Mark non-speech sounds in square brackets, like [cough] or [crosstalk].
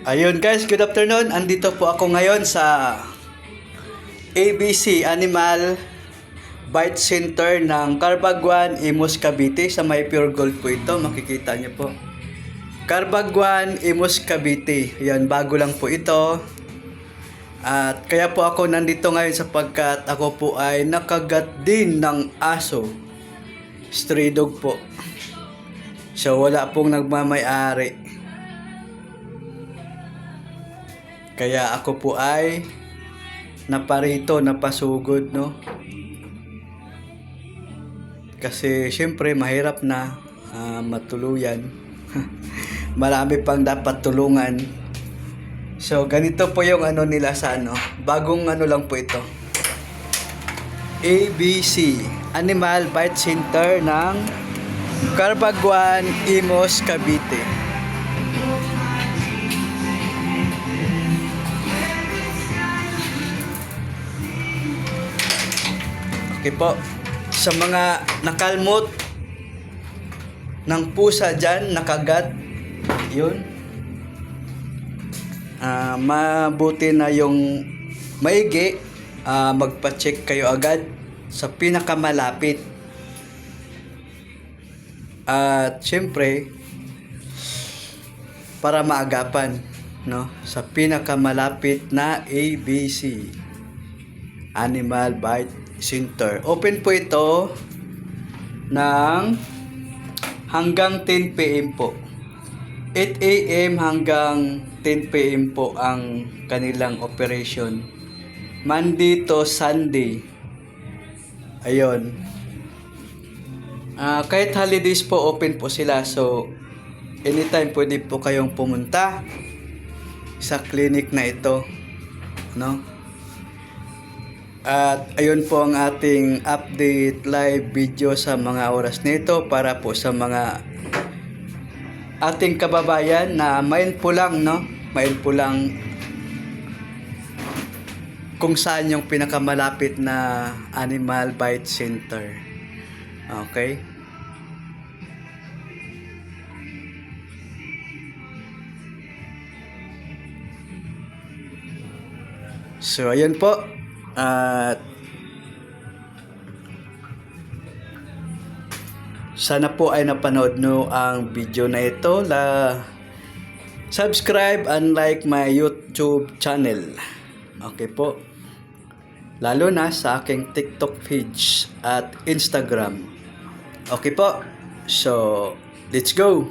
Ayun guys, good afternoon. Andito po ako ngayon sa ABC Animal Bite Center ng Carbaguan, Imus, Cavite. Sa may Pure Gold po ito, makikita niyo po. Carbaguan, Imus, Cavite. Yan, bago lang po ito. At kaya po ako nandito ngayon sapagkat ako po ay nakagat din ng aso. Stray dog po. So wala pong nagmamayari. Kaya ako po ay naparito, napasugod, no? Kasi syempre mahirap na ah, matuluyan. [laughs] Marami pang dapat tulungan. So ganito po yung ano nila sa ano, bagong ano lang po ito. ABC Animal Bite Center ng Carbaguan, Imos, Cavite. Okay po. Sa mga nakalmot ng pusa dyan, nakagat, yun. Ah, mabuti na yung maigi, ah, magpa-check kayo agad sa pinakamalapit. At syempre, para maagapan, no, sa pinakamalapit na ABC. Animal Bite Center. Open po ito ng hanggang 10 p.m. po. 8 a.m. hanggang 10 p.m. po ang kanilang operation. Monday to Sunday. Ayun. Ah, kahit holidays po open po sila so anytime pwede po kayong pumunta sa clinic na ito. No? At ayun po ang ating update live video sa mga oras nito para po sa mga ating kababayan na mindful lang, no? Mindful lang kung saan yung pinakamalapit na Animal Bite Center. Okay? So, ayun po. At sana po ay napanood nyo ang video na ito. La subscribe and like my YouTube channel. Okay po. Lalo na sa aking TikTok page at Instagram. Okay po. So, let's go.